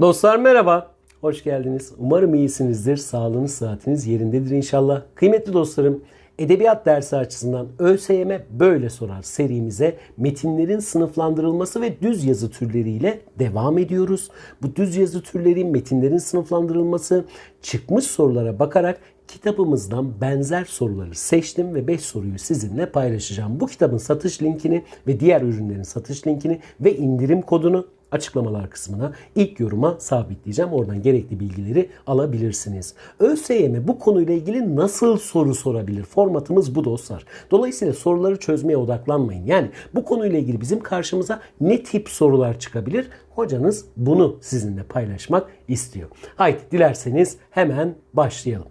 Dostlar merhaba. Hoş geldiniz. Umarım iyisinizdir. Sağlığınız, sıhhatiniz yerindedir inşallah. Kıymetli dostlarım, edebiyat dersi açısından ÖSYM böyle sorar serimize metinlerin sınıflandırılması ve düz yazı türleriyle devam ediyoruz. Bu düz yazı türleri, metinlerin sınıflandırılması, çıkmış sorulara bakarak kitabımızdan benzer soruları seçtim ve 5 soruyu sizinle paylaşacağım. Bu kitabın satış linkini ve diğer ürünlerin satış linkini ve indirim kodunu açıklamalar kısmına ilk yoruma sabitleyeceğim. Oradan gerekli bilgileri alabilirsiniz. ÖSYM bu konuyla ilgili nasıl soru sorabilir? Formatımız bu dostlar. Dolayısıyla soruları çözmeye odaklanmayın. Yani bu konuyla ilgili bizim karşımıza ne tip sorular çıkabilir? Hocanız bunu sizinle paylaşmak istiyor. Haydi dilerseniz hemen başlayalım.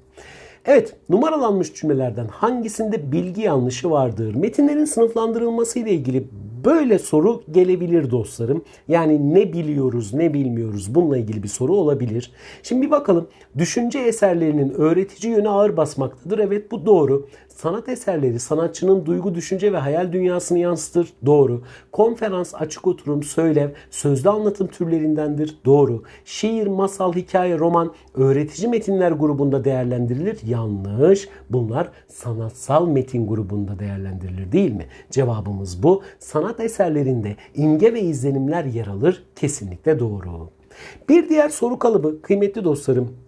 Evet, numaralanmış cümlelerden hangisinde bilgi yanlışı vardır? Metinlerin sınıflandırılması ile ilgili böyle soru gelebilir dostlarım. Yani ne biliyoruz, ne bilmiyoruz bununla ilgili bir soru olabilir. Şimdi bir bakalım. Düşünce eserlerinin öğretici yönü ağır basmaktadır. Evet bu doğru. Sanat eserleri sanatçının duygu, düşünce ve hayal dünyasını yansıtır. Doğru. Konferans, açık oturum, söylev, sözlü anlatım türlerindendir. Doğru. Şiir, masal, hikaye, roman öğretici metinler grubunda değerlendirilir. Yanlış. Bunlar sanatsal metin grubunda değerlendirilir değil mi? Cevabımız bu. Sanat eserlerinde imge ve izlenimler yer alır. Kesinlikle doğru. Bir diğer soru kalıbı kıymetli dostlarım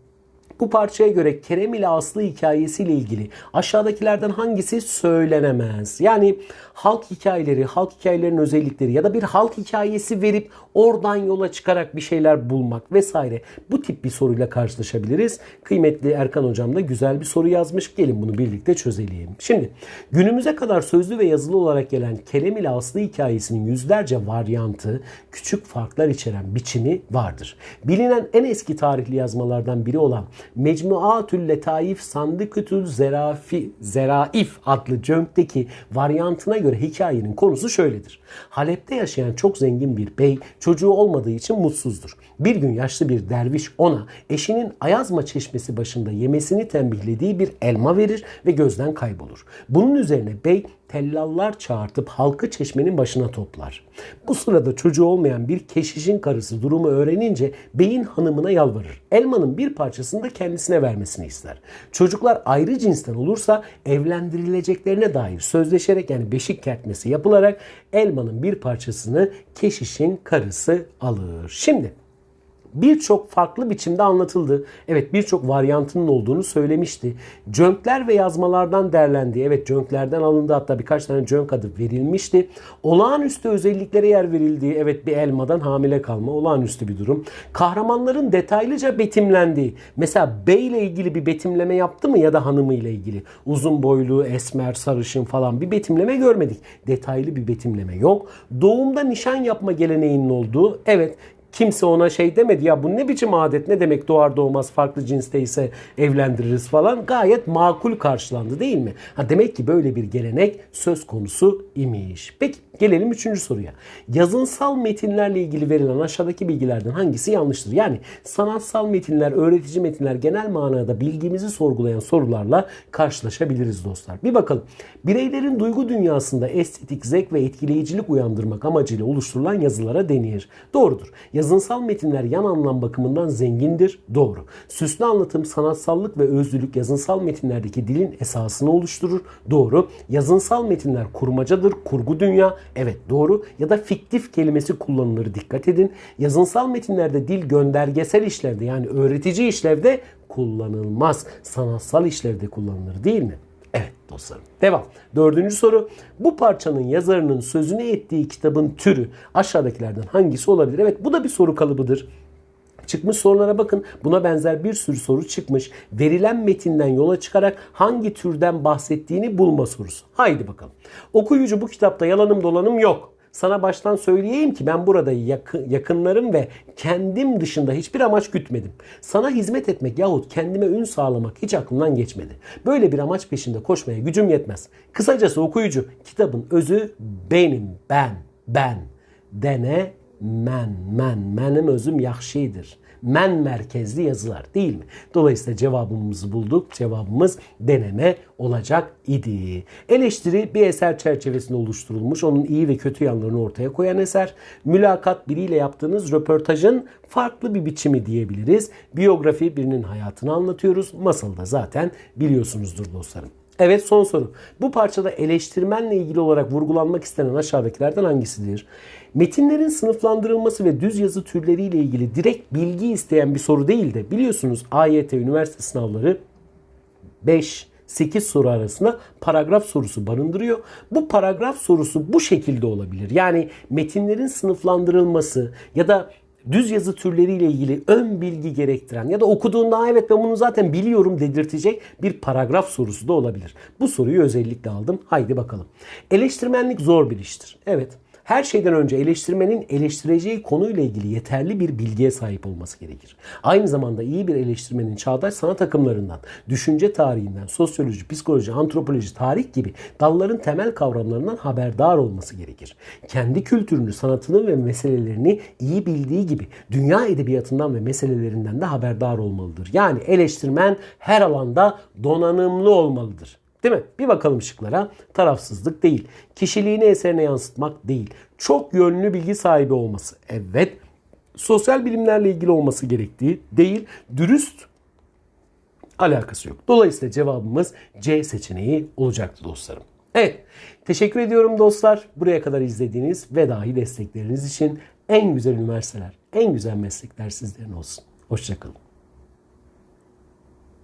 bu parçaya göre Kerem ile Aslı hikayesiyle ilgili aşağıdakilerden hangisi söylenemez? Yani halk hikayeleri, halk hikayelerinin özellikleri ya da bir halk hikayesi verip oradan yola çıkarak bir şeyler bulmak vesaire. Bu tip bir soruyla karşılaşabiliriz. Kıymetli Erkan hocam da güzel bir soru yazmış. Gelin bunu birlikte çözelim. Şimdi günümüze kadar sözlü ve yazılı olarak gelen Kerem ile Aslı hikayesinin yüzlerce varyantı, küçük farklar içeren biçimi vardır. Bilinen en eski tarihli yazmalardan biri olan Mecmuatül Letaif Sandıkütül Zerafi, Zeraif adlı cönkteki varyantına göre hikayenin konusu şöyledir. Halep'te yaşayan çok zengin bir bey çocuğu olmadığı için mutsuzdur. Bir gün yaşlı bir derviş ona eşinin Ayazma çeşmesi başında yemesini tembihlediği bir elma verir ve gözden kaybolur. Bunun üzerine bey tellallar çağırtıp halkı çeşmenin başına toplar. Bu sırada çocuğu olmayan bir keşişin karısı durumu öğrenince beyin hanımına yalvarır. Elmanın bir parçasını da kendisine vermesini ister. Çocuklar ayrı cinsten olursa evlendirileceklerine dair sözleşerek yani beşik kertmesi yapılarak elmanın bir parçasını keşişin karısı alır. Şimdi birçok farklı biçimde anlatıldı. Evet birçok varyantının olduğunu söylemişti. Cönkler ve yazmalardan derlendi. Evet cönklerden alındı hatta birkaç tane cönk adı verilmişti. Olağanüstü özelliklere yer verildiği evet bir elmadan hamile kalma olağanüstü bir durum. Kahramanların detaylıca betimlendiği. Mesela bey ile ilgili bir betimleme yaptı mı ya da hanımı ile ilgili. Uzun boylu, esmer, sarışın falan bir betimleme görmedik. Detaylı bir betimleme yok. Doğumda nişan yapma geleneğinin olduğu evet Kimse ona şey demedi ya bu ne biçim adet ne demek doğar doğmaz farklı cinste ise evlendiririz falan gayet makul karşılandı değil mi? Ha demek ki böyle bir gelenek söz konusu imiş. Peki gelelim üçüncü soruya. Yazınsal metinlerle ilgili verilen aşağıdaki bilgilerden hangisi yanlıştır? Yani sanatsal metinler, öğretici metinler genel manada bilgimizi sorgulayan sorularla karşılaşabiliriz dostlar. Bir bakalım. Bireylerin duygu dünyasında estetik, zevk ve etkileyicilik uyandırmak amacıyla oluşturulan yazılara denir. Doğrudur. Yazınsal metinler yan anlam bakımından zengindir. Doğru. Süslü anlatım, sanatsallık ve özlülük yazınsal metinlerdeki dilin esasını oluşturur. Doğru. Yazınsal metinler kurmacadır, kurgu dünya. Evet doğru. Ya da fiktif kelimesi kullanılır. Dikkat edin. Yazınsal metinlerde dil göndergesel işlevde yani öğretici işlevde kullanılmaz. Sanatsal işlevde kullanılır değil mi? Dostlarım. Devam. Dördüncü soru. Bu parçanın yazarının sözünü ettiği kitabın türü aşağıdakilerden hangisi olabilir? Evet bu da bir soru kalıbıdır. Çıkmış sorulara bakın. Buna benzer bir sürü soru çıkmış. Verilen metinden yola çıkarak hangi türden bahsettiğini bulma sorusu. Haydi bakalım. Okuyucu bu kitapta yalanım dolanım yok. Sana baştan söyleyeyim ki ben burada yakın, yakınlarım ve kendim dışında hiçbir amaç gütmedim. Sana hizmet etmek yahut kendime ün sağlamak hiç aklımdan geçmedi. Böyle bir amaç peşinde koşmaya gücüm yetmez. Kısacası okuyucu kitabın özü benim, ben, ben. Dene men, men, menim özüm yaxşidir. Men merkezli yazılar değil mi? Dolayısıyla cevabımızı bulduk. Cevabımız deneme olacak idi. Eleştiri bir eser çerçevesinde oluşturulmuş. Onun iyi ve kötü yanlarını ortaya koyan eser. Mülakat biriyle yaptığınız röportajın farklı bir biçimi diyebiliriz. Biyografi birinin hayatını anlatıyoruz. Masalı da zaten biliyorsunuzdur dostlarım. Evet son soru. Bu parçada eleştirmenle ilgili olarak vurgulanmak istenen aşağıdakilerden hangisidir? Metinlerin sınıflandırılması ve düz yazı türleriyle ilgili direkt bilgi isteyen bir soru değil de biliyorsunuz AYT üniversite sınavları 5 8 soru arasında paragraf sorusu barındırıyor. Bu paragraf sorusu bu şekilde olabilir. Yani metinlerin sınıflandırılması ya da düz yazı türleriyle ilgili ön bilgi gerektiren ya da okuduğunda evet ben bunu zaten biliyorum dedirtecek bir paragraf sorusu da olabilir. Bu soruyu özellikle aldım. Haydi bakalım. Eleştirmenlik zor bir iştir. Evet. Her şeyden önce eleştirmenin eleştireceği konuyla ilgili yeterli bir bilgiye sahip olması gerekir. Aynı zamanda iyi bir eleştirmenin çağdaş sanat akımlarından, düşünce tarihinden, sosyoloji, psikoloji, antropoloji, tarih gibi dalların temel kavramlarından haberdar olması gerekir. Kendi kültürünü, sanatını ve meselelerini iyi bildiği gibi dünya edebiyatından ve meselelerinden de haberdar olmalıdır. Yani eleştirmen her alanda donanımlı olmalıdır. Değil mi? Bir bakalım şıklara. Tarafsızlık değil. Kişiliğini eserine yansıtmak değil. Çok yönlü bilgi sahibi olması. Evet. Sosyal bilimlerle ilgili olması gerektiği değil. Dürüst alakası yok. Dolayısıyla cevabımız C seçeneği olacaktı dostlarım. Evet. Teşekkür ediyorum dostlar. Buraya kadar izlediğiniz ve dahi destekleriniz için en güzel üniversiteler, en güzel meslekler sizlerin olsun. Hoşçakalın.